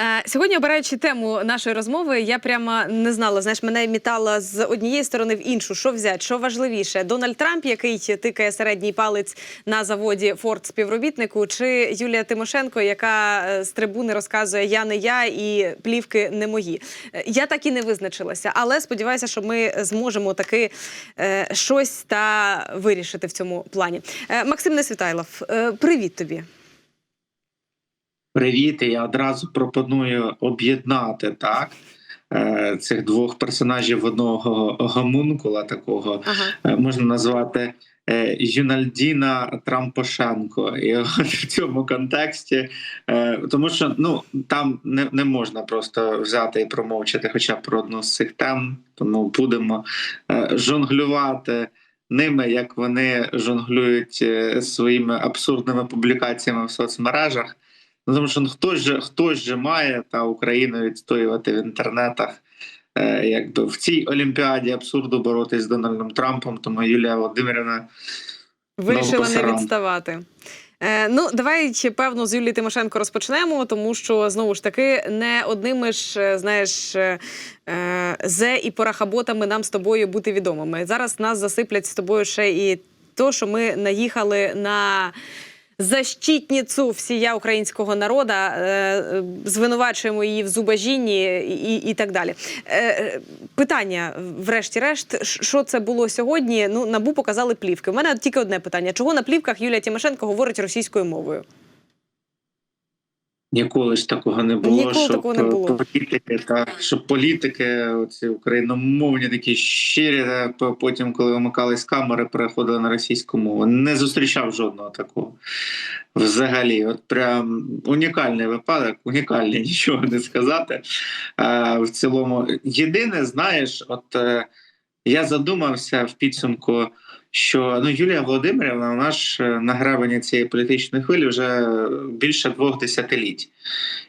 Е, Сьогодні, обираючи тему нашої розмови, я прямо не знала. Знаєш, мене мітала з однієї сторони в іншу. Що взяти, що важливіше? Дональд Трамп, який тикає середній палець на заводі Форд співробітнику, чи Юлія Тимошенко, яка е, з трибуни розказує Я не я і плівки не мої. Е, Я так і не визначилася, але сподіваюся, що ми зможемо таки е, щось та вирішити в цьому плані. Е, Максим Несвітайлов, е, привіт тобі. Привіт, і я одразу пропоную об'єднати так е, цих двох персонажів одного гомункула такого Ага. е, можна назвати е, Юнальдіна Трампошенко. І от в цьому контексті, тому що ну там не, не можна просто взяти і промовчати хоча б про одну з цих тем, тому будемо жонглювати. Ними, як вони жонглюють своїми абсурдними публікаціями в соцмережах, Ну, тому що ну, хтось же хтось же має та Україну відстоювати в інтернетах, е, якби в цій олімпіаді абсурду боротись з Дональдом Трампом. Тому Юлія Володимирівна Вирішила не відставати. Е, ну, давай ще, певно з Юлії Тимошенко розпочнемо, тому що знову ж таки не одними ж, е, знаєш, е, е, зе і порахаботами нам з тобою бути відомими. Зараз нас засиплять з тобою ще і то, що ми наїхали на. Защитницю всія українського народу, е, звинувачуємо її в зубожінні і, і так далі. Е, питання, врешті-решт, що це було сьогодні? Ну, набу показали плівки. У мене тільки одне питання: чого на плівках Юлія Тимошенко говорить російською мовою? Ніколи ж такого не було, Ніколи щоб такого не було. політики, та щоб політики, оці україномовні такі щирі, та потім, коли вимикались камери, переходили на російську мову. Не зустрічав жодного такого. Взагалі, от прям унікальний випадок, унікальний, нічого не сказати. Е, в цілому, єдине, знаєш, от е, я задумався в підсумку, що ну Юлія Володимирівна, вона ж е, на гребені цієї політичної хвилі вже більше двох десятиліть.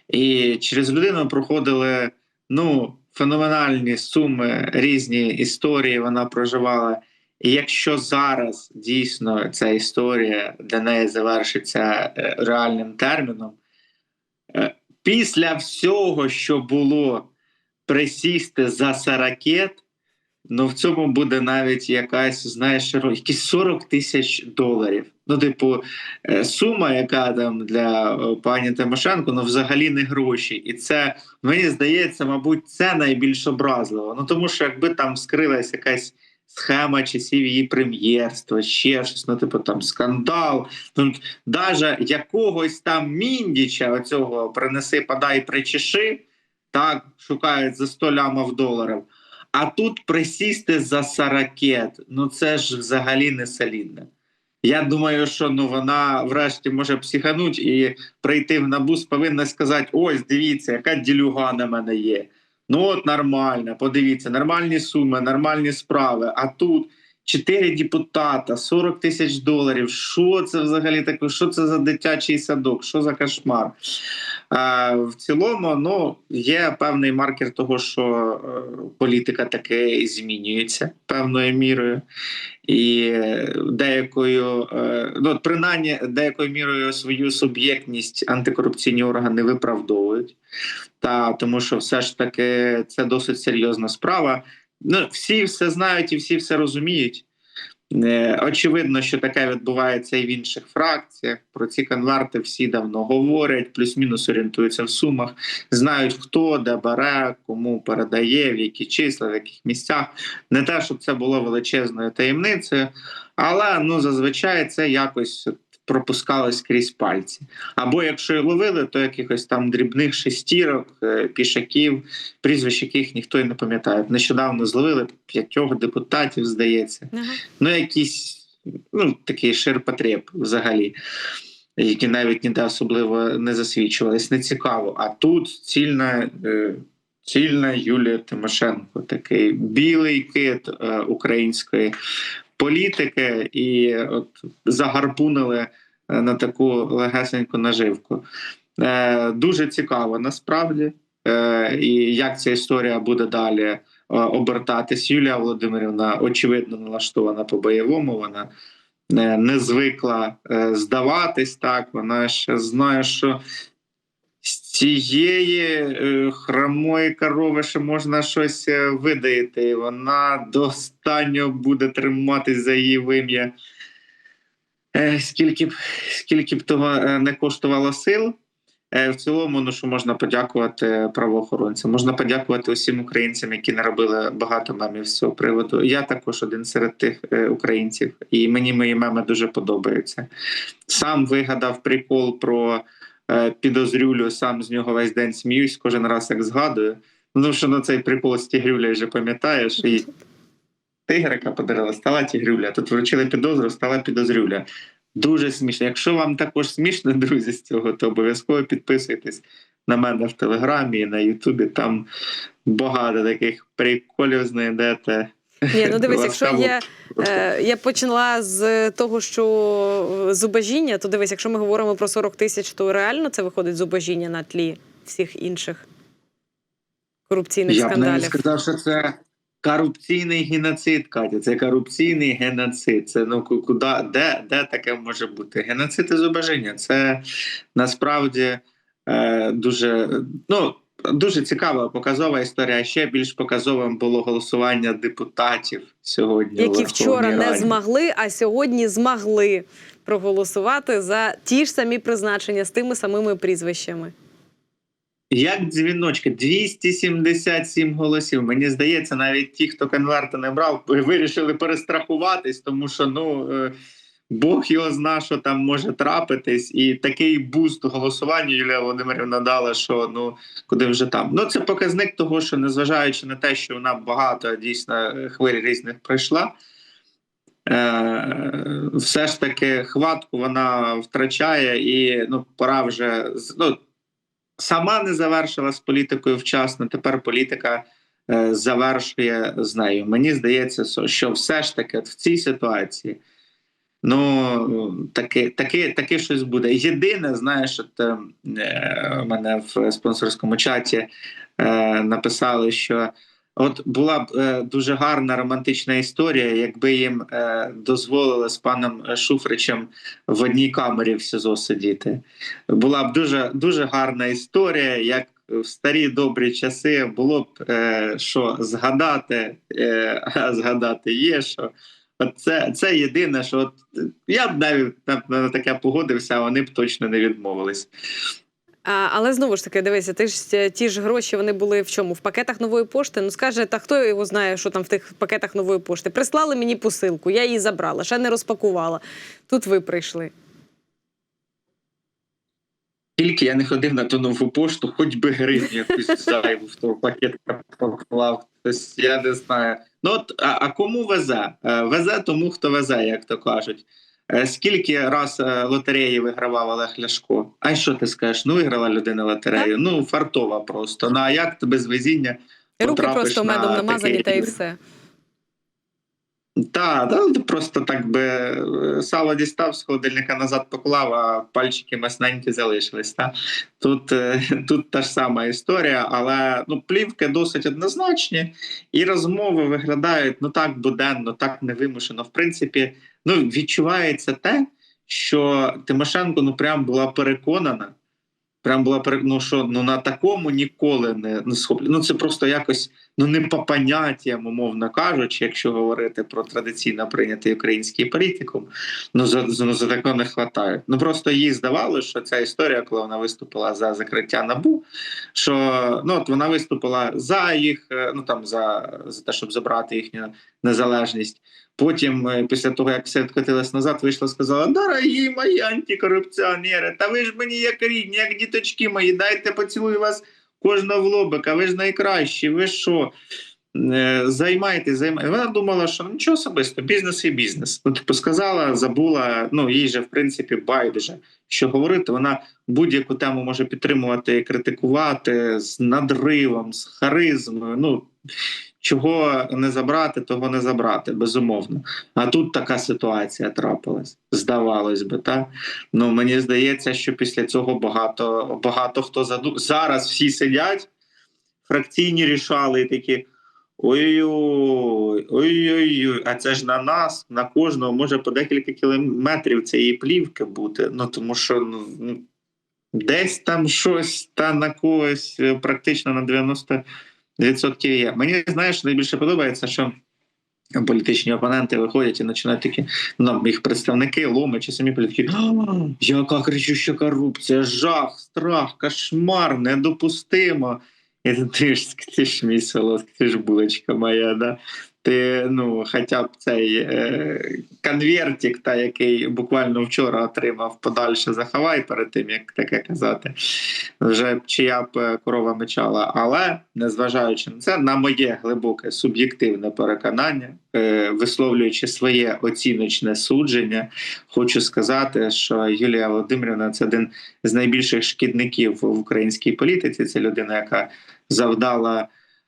І через людину проходили ну, феноменальні суми, різні історії вона проживала. І якщо зараз дійсно ця історія для неї завершиться е, реальним терміном, е, після всього, що було присісти за саракет, ну в цьому буде навіть якась, знаєш, якісь 40 тисяч доларів. Ну, типу, е, сума, яка там для е, пані Тимошенко, ну взагалі не гроші. І це мені здається, мабуть, це найбільш образливо. Ну тому що якби там скрилась якась схема часів її прем'єрства, ще щось, ну типу там скандал. Ну, даже якогось там міндіча, оцього принеси, подай, причеши, так шукають за 100 лямів доларів. А тут присісти за саракет, ну це ж взагалі не солідно. Я думаю, що ну вона врешті може психануть і прийти в набус, повинна сказати: ось дивіться, яка ділюга на мене є. Ну от нормально, подивіться, нормальні суми, нормальні справи. А тут чотири депутата, 40 тисяч доларів. Що це взагалі таке? Що це за дитячий садок? Що за кошмар? Е, в цілому, ну є певний маркер того, що е, політика таки змінюється певною мірою, і деякою, е, ну принаймні деякою мірою свою суб'єктність антикорупційні органи виправдовують. Та тому, що все ж таки це досить серйозна справа. Ну, всі все знають і всі все розуміють. Е, Очевидно, що таке відбувається і в інших фракціях. Про ці конверти всі давно говорять, плюс-мінус орієнтуються в сумах, знають хто де бере, кому передає, в які числа, в яких місцях. Не те, щоб це було величезною таємницею, але ну зазвичай це якось пропускалось крізь пальці. Або якщо і ловили, то якихось там дрібних шестірок, е, пішаків, прізвищ яких ніхто й не пам'ятає. Нещодавно зловили п'ятьох депутатів, здається Ага. ну, якийсь ну, такий ширпотреб взагалі, які навіть ніде особливо не засвідчувались. Не цікаво. А тут цільна, е, цільна Юлія Тимошенко, такий білий кит е, української політики, і от загарпунили е, на таку легесеньку наживку. Е, дуже цікаво насправді. Е, і як ця історія буде далі е, обертатись. Юлія Володимирівна очевидно налаштована по бойовому. Вона е, не звикла здаватись так. Вона ще знає, що цієї е, хромої корови ще можна щось е, видаїти. Вона до останнього буде триматись за її вим'я. Е, скільки б, скільки б е, не коштувало сил. В цілому, ну що можна подякувати правоохоронцям, можна подякувати усім українцям, які наробили багато мемів з цього приводу. Я також один серед тих українців, і мені мої меми дуже подобаються. Сам вигадав прикол про підозрюлю, сам з нього весь день сміюсь, кожен раз як згадую. Ну що на цей прикол з тігрюлею вже пам'ятаєш, і тигрика подарила, стала тігрюля. Тут вручили підозру, стала підозрюля. Дуже смішно. Якщо вам також смішно, друзі, з цього, то обов'язково підписуйтесь на мене в Телеграмі на Ютубі. Там багато таких приколів знайдете. Ні, ну дивись, якщо. Е, Я почала з того, що зубожіння, то дивись, якщо ми говоримо про 40 тисяч, то реально це виходить зубожіння на тлі всіх інших корупційних Я б навіть скандалів. сказав, що це корупційний геноцид, Катя. Це корупційний геноцид. Це ну куди, де, де таке може бути? Геноцид і зубожіння. Це насправді е, дуже ну. Дуже цікава показова історія. Ще більш показовим було голосування депутатів сьогодні. Які вчора не змогли, а сьогодні змогли проголосувати за ті ж самі призначення з тими самими прізвищами. Як дзвіночки, 277 голосів. Мені здається, навіть ті, хто конверти не брав, вирішили перестрахуватись, тому що ну е, Бог його зна, що там може трапитись, і такий буст голосування Юлія Володимирівна дала, що ну куди вже там. Ну це показник того, що незважаючи на те, що вона багато дійсно хвиль різних пройшла. Е, все ж таки хватку вона втрачає, і ну пора вже ну, сама не завершила з політикою вчасно. Тепер політика е, завершує з нею. Мені здається, що все ж таки в цій ситуації. Ну, таке, таке, таке щось буде. Єдине, знаєш, от е, е, мене в спонсорському чаті е, написали, що от була б е, дуже гарна романтична історія, якби їм е, дозволили з паном Шуфричем в одній камері в СІЗО сидіти. Була б дуже, дуже гарна історія, як в старі добрі часи було б е, що згадати, е, згадати є що. От це, це єдине, що от, я б навіть на, на таке погодився, вони б точно не відмовились. А, але знову ж таки, дивися, ти ж е, ті ж гроші вони були в чому? В пакетах нової пошти. Ну скаже, та хто його знає, що там в тих пакетах нової пошти? Прислали мені посилку, я її забрала, ще не розпакувала. Тут ви прийшли. Тільки я не ходив на ту нову пошту, хоч би гривню якусь зайву в того пакетка поклав. Тобто, я не знаю. Ну от а, а кому везе? Е, Везе тому, хто везе, як то кажуть. Е, Скільки раз е, лотереї вигравав Олег Ляшко? А що ти скажеш? Ну, виграла людина лотерею. Ну, фартова просто. Ну а як тебе з везіння? Руки просто на медом намазані, та рівень? все. Так, да, ти просто так би е, сало дістав з холодильника назад поклав, а пальчики масненькі залишились. Та? Тут, е, тут та ж сама історія, але ну, плівки досить однозначні, і розмови виглядають ну так буденно, так невимушено. В принципі, ну, відчувається те, що Тимошенко ну, прям була переконана. Прям була перек- ну, що ну, на такому ніколи не, не схоплю. Ну, це просто якось ну не по поняттям, умовно кажучи, якщо говорити про традиційно прийнятий український політикум, ну за, за- ну, за такого не вистачає. Ну просто їй здавалося, що ця історія, коли вона виступила за закриття набу, що ну от вона виступила за їх, е, ну там за, за те, щоб забрати їхню незалежність. Потім, е, після того, як все відкотилось назад, вийшла, сказала: Дорогі мої антикорупціонери, та ви ж мені як рідні, як діточки мої, дайте поцілую вас кожного в лобика, ви ж найкращі, ви що? Займайте, займайтесь. Вона думала, що нічого особисто, бізнес і бізнес. Ну, типу, сказала, забула, ну їй же, в принципі, байдуже, що говорити. Вона будь-яку тему може підтримувати і критикувати з надривом, з харизмою. Ну, чого не забрати, того не забрати, безумовно. А тут така ситуація трапилась. Здавалось би, так? Ну мені здається, що після цього багато багато хто заду... зараз всі сидять, фракційні рішали і такі. Ой-ой, ой-ой-ой, а це ж на нас, на кожного може по декілька кілометрів цієї плівки бути. Ну тому що ну, десь там щось та на когось е, практично на 90% є. Мені знаєш, найбільше подобається, що політичні опоненти виходять і починають такі, ну, їх представники, ломи чи самі політики. «А, Яка кричуща корупція, жах, страх, кошмар, недопустимо. І ти ж ти ж мій солодкий, ти ж булочка моя, да? Ти ну, хоча б цей е, конвертик, та, який буквально вчора отримав подальше заховай перед тим, як таке казати, вже чия б е, корова мечала. Але незважаючи на це, на моє глибоке суб'єктивне переконання, е, висловлюючи своє оціночне судження, хочу сказати, що Юлія Володимирівна це один з найбільших шкідників в українській політиці. Це людина, яка завдала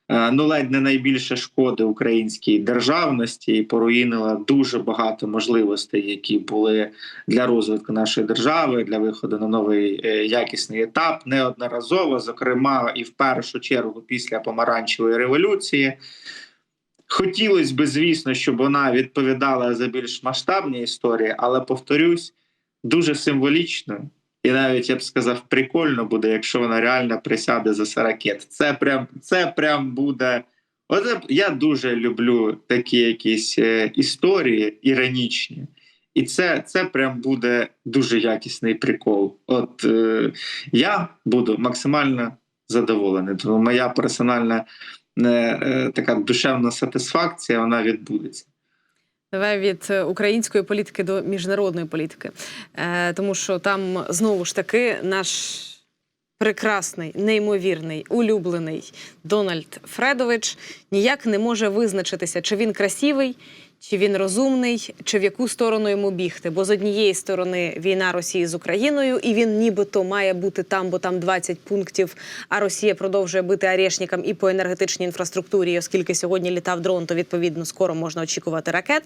ну ледь не найбільше шкоди українській державності і поруїнила дуже багато можливостей, які були для розвитку нашої держави, для виходу на новий е, якісний етап, неодноразово, зокрема, і в першу чергу після помаранчевої революції. Хотілося б, звісно, щоб вона відповідала за більш масштабні історії, але повторюсь, дуже символічно. І навіть я б сказав, прикольно буде, якщо вона реально присяде за саракет. Це прям це прям буде. От я дуже люблю такі якісь е, історії іронічні. І це це прям буде дуже якісний прикол. От е, я буду максимально задоволений. Тому моя персональна е, е, така душевна сатисфакція вона відбудеться. Давай від е, української політики до міжнародної політики, е, тому що там знову ж таки наш прекрасний, неймовірний, улюблений Дональд Фредович ніяк не може визначитися, чи він красивий, чи він розумний, чи в яку сторону йому бігти. Бо з однієї сторони війна Росії з Україною, і він нібито має бути там, бо там 20 пунктів. А Росія продовжує бити арешникам і по енергетичній інфраструктурі. Оскільки сьогодні літав дрон, то відповідно скоро можна очікувати ракет.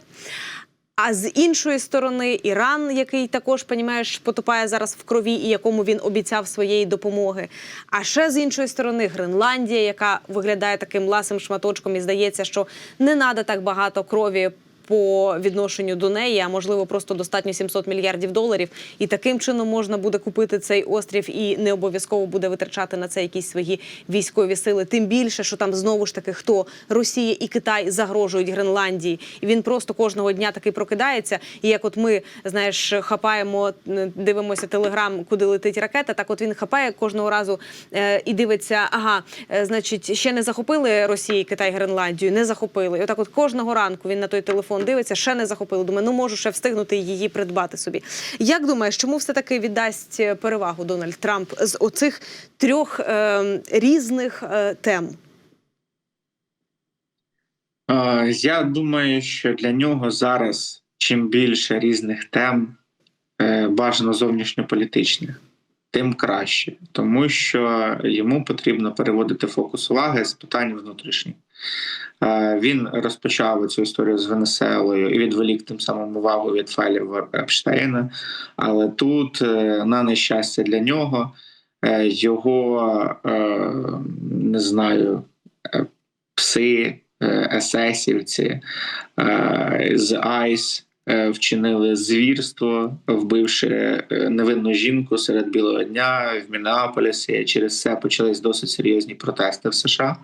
А з іншої сторони, Іран, який також понімаєш, потопає зараз в крові, і якому він обіцяв своєї допомоги. А ще з іншої сторони, Гренландія, яка виглядає таким ласим шматочком, і здається, що не треба так багато крові. По відношенню до неї, а можливо, просто достатньо 700 мільярдів доларів, і таким чином можна буде купити цей острів і не обов'язково буде витрачати на це якісь свої військові сили. Тим більше, що там знову ж таки хто Росія і Китай загрожують Гренландії, і він просто кожного дня таки прокидається. І як от ми знаєш, хапаємо, дивимося телеграм, куди летить ракета. Так, от він хапає кожного разу е, і дивиться, ага, е, значить, ще не захопили Росія і Китай Гренландію, не захопили. І отак, от кожного ранку він на той телефон дивиться, ще не захопили. Думаю, ну можу ще встигнути її придбати собі. Як думаєш, чому все таки віддасть е, перевагу Дональд Трамп з оцих трьох е, різних е, тем? Я думаю, що для нього зараз чим більше різних тем е, бажано зовнішньополітичних, тим краще, тому що йому потрібно переводити фокус уваги з питань внутрішніх. Е, Він розпочав цю історію з Венесуелою і відволік тим самим увагу від файлів Епштейна. Але тут, е, на нещастя для нього, е, його не знаю, пси, есесівці з Айс вчинили звірство, вбивши е, невинну жінку серед білого дня в Мінneаполісі. І Через це почались досить серйозні протести в США.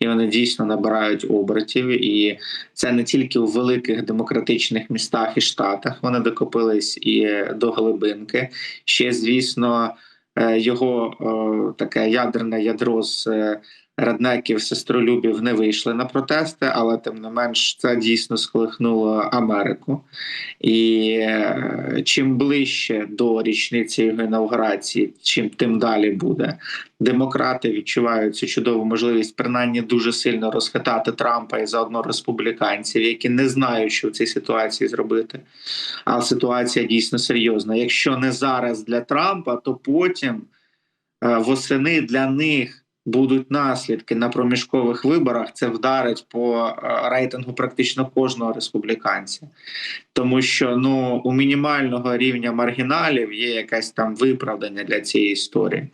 І вони дійсно набирають обертів, і це не тільки у великих демократичних містах і штатах. Вони докопились і до глибинки. Ще, звісно, е, його е, таке ядерне ядро з е, раднеків, сестролюбів не вийшли на протести, але тим не менш це дійсно сколихнуло Америку. І е, чим ближче до річниці його інаугурації, чим тим далі буде. Демократи відчувають цю чудову можливість принаймні дуже сильно розхитати Трампа і заодно республіканців, які не знають, що в цій ситуації зробити. Але ситуація дійсно серйозна. Якщо не зараз для Трампа, то потім е, восени для них будуть наслідки на проміжкових виборах. Це вдарить по е, рейтингу практично кожного республіканця, тому що ну у мінімального рівня маргіналів є якесь там виправдання для цієї історії.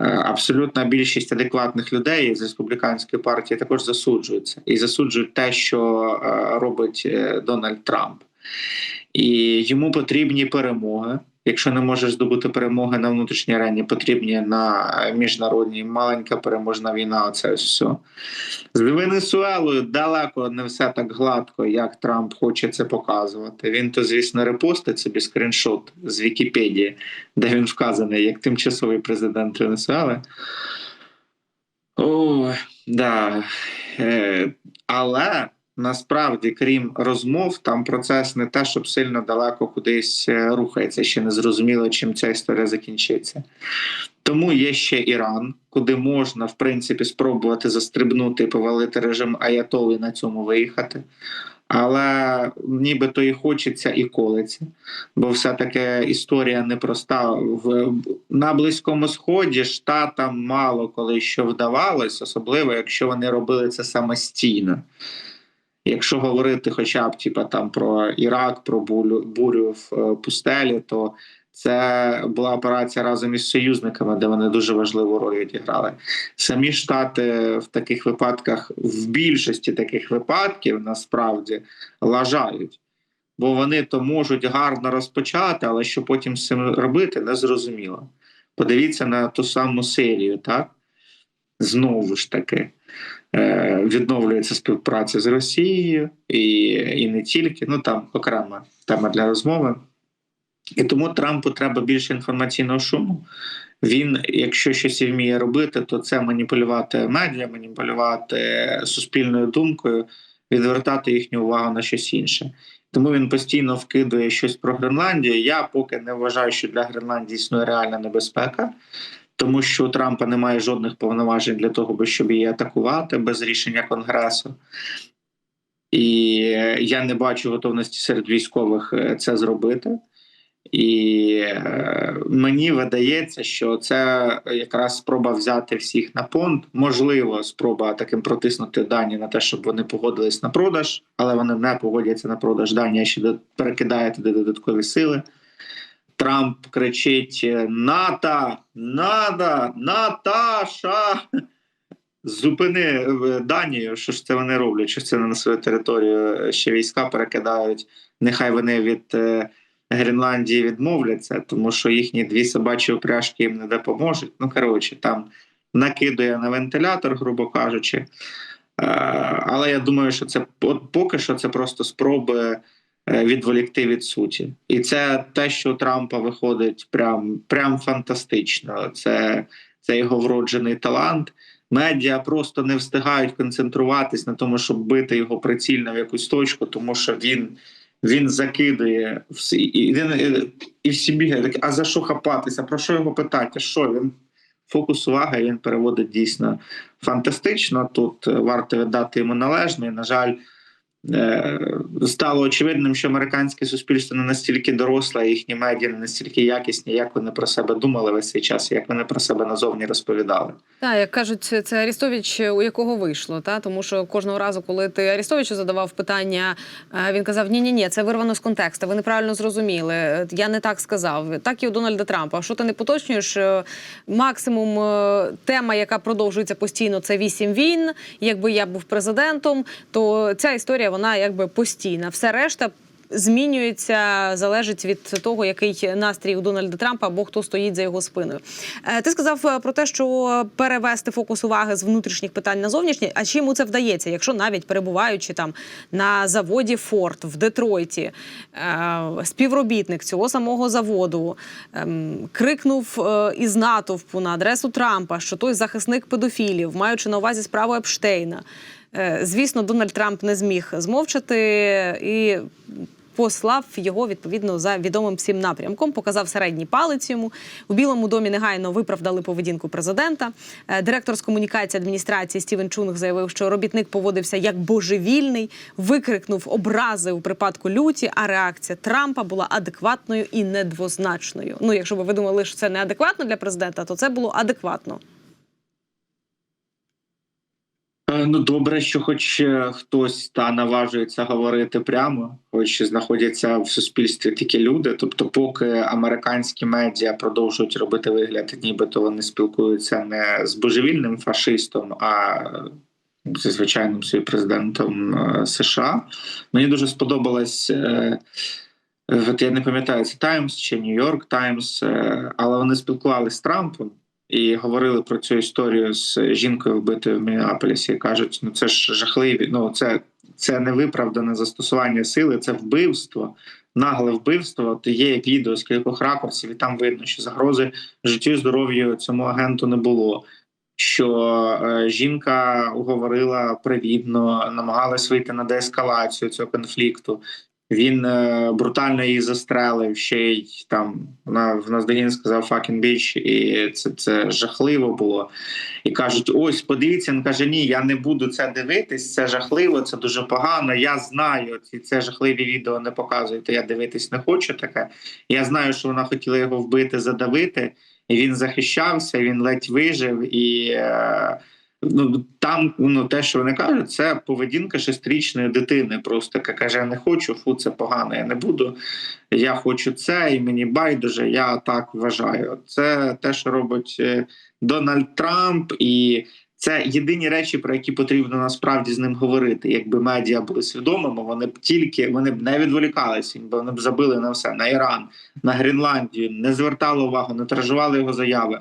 Е, Абсолютна більшість адекватних людей з республіканської партії також засуджуються і засуджують те, що е, робить Дональд Трамп. І йому потрібні перемоги. Якщо не можеш здобути перемоги на внутрішній арені, потрібні на міжнародній маленька переможна війна. Оце все. З Венесуелою далеко не все так гладко, як Трамп хоче це показувати. Він то, звісно, репостить собі скріншот з Вікіпедії, де він вказаний як тимчасовий президент Венесуели. О, да. Е, але насправді, крім розмов, там процес не те, щоб сильно далеко кудись е, рухається. Ще не зрозуміло, чим ця історія закінчиться. Тому є ще Іран, куди можна, в принципі, спробувати застрибнути і повалити режим Аятоли на цьому виїхати. Але нібито і хочеться, і колиться. Бо все-таки історія непроста. В, на Близькому Сході штатам мало коли що вдавалось, особливо якщо вони робили це самостійно. Якщо говорити хоча б типа, там, про Ірак, про бурю, бурю в е, пустелі, то це була операція разом із союзниками, де вони дуже важливу роль відіграли. Самі штати в таких випадках, в більшості таких випадків, насправді лажають. Бо вони то можуть гарно розпочати, але що потім з цим робити, не зрозуміло. Подивіться на ту саму серію, так? Знову ж таки, відновлюється співпраця з Росією і, і не тільки, ну там окрема тема для розмови. І тому Трампу треба більше інформаційного шуму. Він, якщо щось і вміє робити, то це маніпулювати медіа, маніпулювати суспільною думкою, відвертати їхню увагу на щось інше. Тому він постійно вкидує щось про Гренландію. Я поки не вважаю, що для Гренландії існує реальна небезпека, тому що у Трампа немає жодних повноважень для того, щоб її атакувати без рішення Конгресу. І я не бачу готовності серед військових е, це зробити. І е, мені видається, що це якраз спроба взяти всіх на понт. Можливо, спроба таким протиснути дані на те, щоб вони погодились на продаж, але вони не погодяться на продаж. Дані ще перекидає туди додаткові сили. Трамп кричить: НАТО, надо, Наташа. Зупини е, Данію, що ж це вони роблять? Що це на свою територію ще війська перекидають? Нехай вони від е, Гренландії відмовляться, тому що їхні дві собачі упряжки їм не допоможуть. Ну коротше, там накидує на вентилятор, грубо кажучи. Е, Але я думаю, що це от поки що це просто спроби е, відволікти від суті. І це те, що Трампа виходить прям, прям фантастично. Це, це його вроджений талант. Медіа просто не встигають концентруватись на тому, щоб бити його прицільно в якусь точку, тому що він, він закидує всі, і, він, і всі бігають. А за що хапатися? Про що його питати? Що він? Фокус уваги він переводить дійсно фантастично. Тут е, варто віддати йому належне. На жаль, е, стало очевидним, що американське суспільство не настільки доросле, їхні медіа не настільки якісні, як вони про себе думали весь цей час, як вони про себе назовні розповідали. Так, як кажуть, це Арістович, у якого вийшло, та тому що кожного разу, коли ти Арістовичу задавав питання, е, він казав: Ні, ні, ні, це вирвано з контексту. Ви неправильно зрозуміли. е, Я не так сказав. Так і у Дональда Трампа. Що ти не поточнюєш? Е, Максимум е, тема, яка продовжується постійно, це вісім війн. Якби я був президентом, то ця історія вона якби постійна. Все решта. Змінюється, залежить від того, який настрій у Дональда Трампа або хто стоїть за його спиною. Е, Ти сказав е, про те, що перевести фокус уваги з внутрішніх питань на зовнішні. А чи йому це вдається, якщо навіть перебуваючи там на заводі Форд в Детройті, е, співробітник цього самого заводу ем, крикнув із натовпу на адресу Трампа, що той захисник педофілів, маючи на увазі справу Епштейна. Е, Звісно, Дональд Трамп не зміг змовчати і послав його відповідно за відомим всім напрямком. Показав середній палець йому. У Білому домі негайно виправдали поведінку президента. Е, Директор з комунікації адміністрації Стівен Чунг заявив, що робітник поводився як божевільний, викрикнув образи у припадку люті. А реакція Трампа була адекватною і недвозначною. Ну, якщо б ви думали, що це неадекватно для президента, то це було адекватно. Е, Ну, добре, що хоч е, хтось та наважується говорити прямо, хоч знаходяться в суспільстві такі люди. Тобто, поки американські медіа продовжують робити вигляд, нібито вони спілкуються не з божевільним фашистом, а зі звичайним собі президентом е, США. Мені дуже сподобалась е, от я не пам'ятаю, це Таймс чи Нью-Йорк Таймс, але вони спілкувалися з Трампом і говорили про цю історію з жінкою вбитою в Мінneаполісі. І кажуть, ну це ж жахливі. Ну це, це невиправдане застосування сили, це вбивство, нагле вбивство. От є відео з кількох ракурсів, і там видно, що загрози життю і здоров'ю цьому агенту не було. Що е, жінка говорила привітно, намагалась вийти на деескалацію цього конфлікту. Він е, брутально її застрелив, ще й там вона в наздогін сказав fucking bitch, і це, це жахливо було. І кажуть: ось подивіться, він каже: Ні, я не буду це дивитись, це жахливо, це дуже погано. Я знаю, ці це жахливі відео не показуєте. Я дивитись не хочу таке. Я знаю, що вона хотіла його вбити, задавити, і він захищався, він ледь вижив і. Е, Ну там ну те, що вони кажуть, це поведінка шестирічної дитини. Просто яка каже: я не хочу, фу, це погано. Я не буду. Я хочу це, і мені байдуже. Я так вважаю. Це те, що робить е, Дональд Трамп, і це єдині речі, про які потрібно насправді з ним говорити. Якби медіа були свідомими, вони б тільки вони б не відволікалися, бо вони б забили на все на Іран, на Гренландію, не звертали увагу, не тиражували його заяви.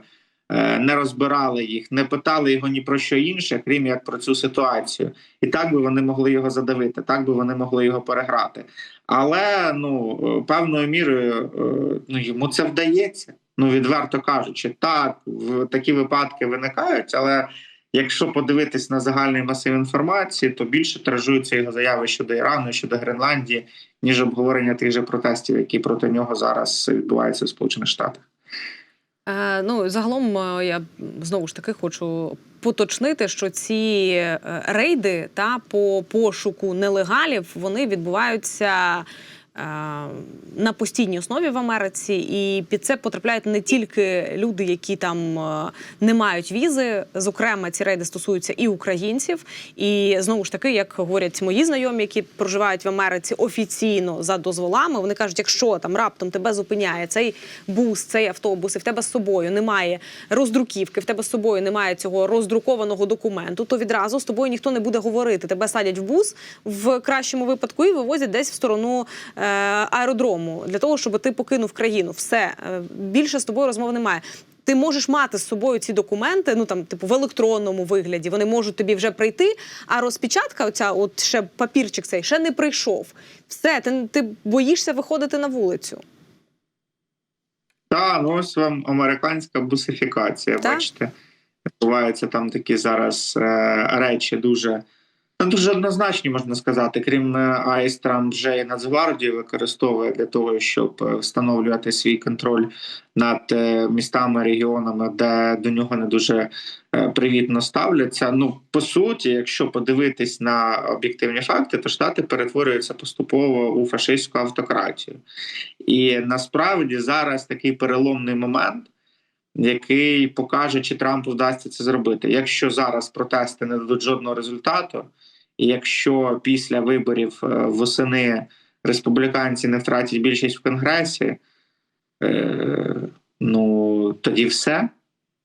Е, не розбирали їх, не питали його ні про що інше, крім як про цю ситуацію, і так би вони могли його задавити, так би вони могли його переграти. Але ну е, певною мірою е, ну йому це вдається. Ну відверто кажучи, так в такі випадки виникають, але. Якщо подивитись на загальний масив інформації, то більше тиражуються його заяви щодо Ірану, щодо Гренландії, ніж обговорення тих же протестів, які проти нього зараз відбуваються в Сполучених Штатах. Е, ну, загалом е, я знову ж таки хочу поточнити, що ці е, рейди та по пошуку нелегалів вони відбуваються. Е, На постійній основі в Америці, і під це потрапляють не тільки люди, які там е, не мають візи. Зокрема, ці рейди стосуються і українців. І знову ж таки, як говорять мої знайомі, які проживають в Америці офіційно за дозволами, вони кажуть, якщо там раптом тебе зупиняє цей бус, цей автобус, і в тебе з собою немає роздруківки, в тебе з собою немає цього роздрукованого документу, то відразу з тобою ніхто не буде говорити. Тебе садять в бус в кращому випадку і вивозять десь в сторону е, аеродрому для того, щоб ти покинув країну. Все е, більше з тобою розмов немає. Ти можеш мати з собою ці документи, ну там, типу, в електронному вигляді. Вони можуть тобі вже прийти. А розпечатка, оця, от ще папірчик цей ще не прийшов. Все, ти, ти боїшся виходити на вулицю. Та ну ось вам американська бусифікація. Так. Бачите, відбуваються там такі зараз е, речі дуже. Ну, Дуже однозначні можна сказати, крім е, АІС Трамп вже і Нацгвардію використовує для того, щоб е, встановлювати свій контроль над е, містами, регіонами, де до нього не дуже привітно ставляться. Ну по суті, якщо подивитись на об'єктивні факти, то штати перетворюються поступово у фашистську автократію. І насправді зараз такий переломний момент, який покаже, чи Трампу вдасться це зробити. Якщо зараз протести не дадуть жодного результату, і якщо після виборів е, восени республіканці не втратять більшість в Конгресі, е, ну тоді все.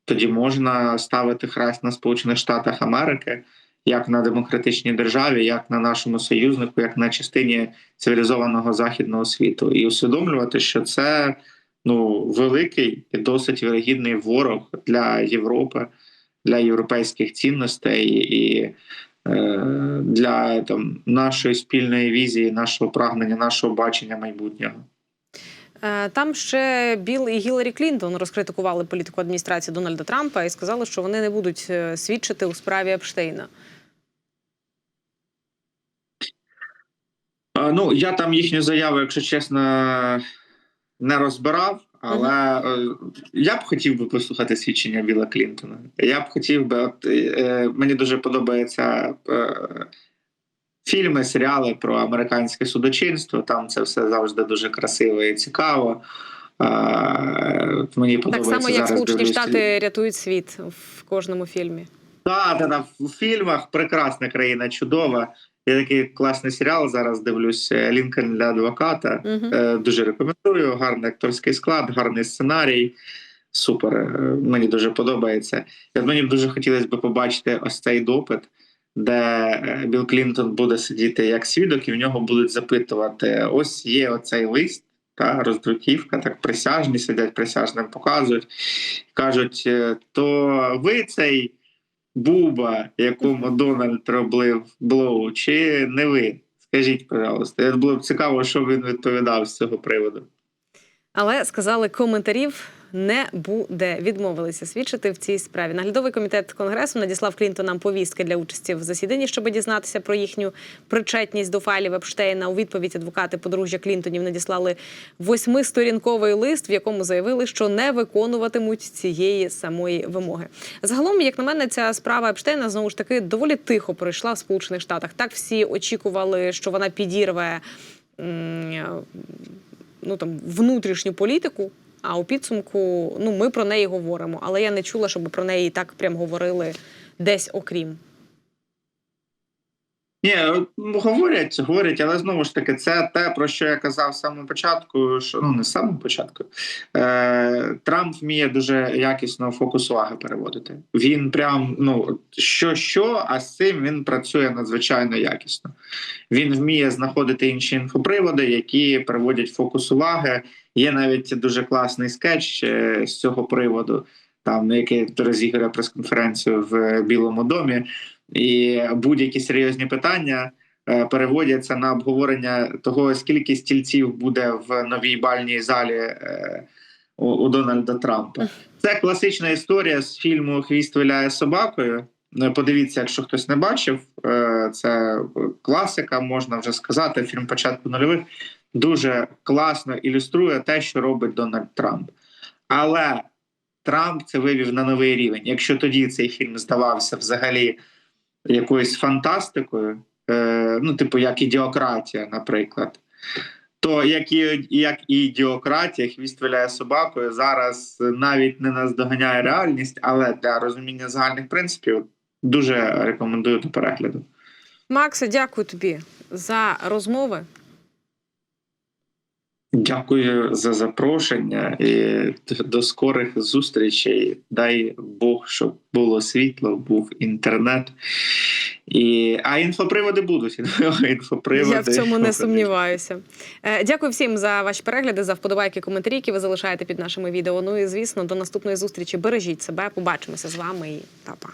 Тоді можна ставити хрест на Сполучених Штатах Америки як на демократичній державі, як на нашому союзнику, як на частині цивілізованого західного світу, і усвідомлювати, що це ну великий і досить вирогідний ворог для Європи, для європейських цінностей і для там нашої спільної візії, нашого прагнення, нашого бачення майбутнього. Е, Там ще Білл і Гіларі Клінтон розкритикували політику адміністрації Дональда Трампа і сказали, що вони не будуть е, свідчити у справі Епштейна. Ну, я там їхню заяву, якщо чесно, не розбирав, але е, я б хотів би послухати свідчення Біла Клінтона. Я б хотів би, от, е, мені дуже подобаються е, фільми, серіали про американське судочинство. Там це все завжди дуже красиво і цікаво. Е, мені Так подобається само, як Сполучені Штати рятують світ в кожному фільмі. Так, так, так. В фільмах прекрасна країна, чудова. Я такий класний серіал зараз дивлюсь е, Лінкольн для адвоката. Угу. Дуже рекомендую. Гарний акторський склад, гарний сценарій. Супер. Е, Мені дуже подобається. І мені б дуже хотілося б побачити ось цей допит, де Білл Клінтон буде сидіти як свідок, і в нього будуть запитувати: ось є оцей лист, та роздруківка, так присяжні сидять, присяжним показують, кажуть: то ви цей Буба, якому Дональд роблив блоу, чи не ви? Скажіть, пожалуйста. Було б цікаво, що він відповідав з цього приводу. Але сказали, коментарів не буде. Відмовилися свідчити в цій справі. Наглядовий комітет конгресу надіслав Клінтонам повістки для участі в засіданні, щоб дізнатися про їхню причетність до файлів Епштейна. У відповідь адвокати подружжя Клінтонів надіслали восьмисторінковий лист, в якому заявили, що не виконуватимуть цієї самої вимоги. Загалом, як на мене, ця справа Епштейна знову ж таки доволі тихо пройшла в Сполучених Штатах. Так всі очікували, що вона підірве. ну там внутрішню політику. А у підсумку ну ми про неї говоримо. Але я не чула, щоб про неї так прям говорили десь окрім. Ні, говорять, говорять, але знову ж таки, це те, про що я казав з самого початку. Що ну не з самого початку. Е, Трамп вміє дуже якісно фокус уваги переводити. Він прям ну що, що, а з цим він працює надзвичайно якісно. Він вміє знаходити інші інфоприводи, які переводять фокус уваги. Є навіть дуже класний скетч е, з цього приводу, там який розіграє прес-конференцію в Білому домі. І будь-які серйозні питання е, переводяться на обговорення того, скільки стільців буде в новій бальній залі е, у, Дональда Трампа. Це класична історія з фільму Хвіст виляє собакою. Е, Подивіться, якщо хтось не бачив, е, це класика, можна вже сказати. Фільм початку нульових дуже класно ілюструє те, що робить Дональд Трамп. Але Трамп це вивів на новий рівень. Якщо тоді цей фільм здавався взагалі якоюсь фантастикою, е, ну, типу, як ідіократія, наприклад. То як і як і ідіократія, хвіст виляє собакою, зараз навіть не наздоганяє реальність, але для розуміння загальних принципів дуже рекомендую до перегляду. Максе, дякую тобі за розмови. Дякую за запрошення і до скорих зустрічей. Дай Бог, щоб було світло, був інтернет. І... А інфоприводи будуть. Інфоприводи. Я в цьому не сумніваюся. Е, Дякую всім за ваші перегляди, за вподобайки, коментарі, які ви залишаєте під нашими відео. Ну і звісно, до наступної зустрічі. Бережіть себе. Побачимося з вами і па-па.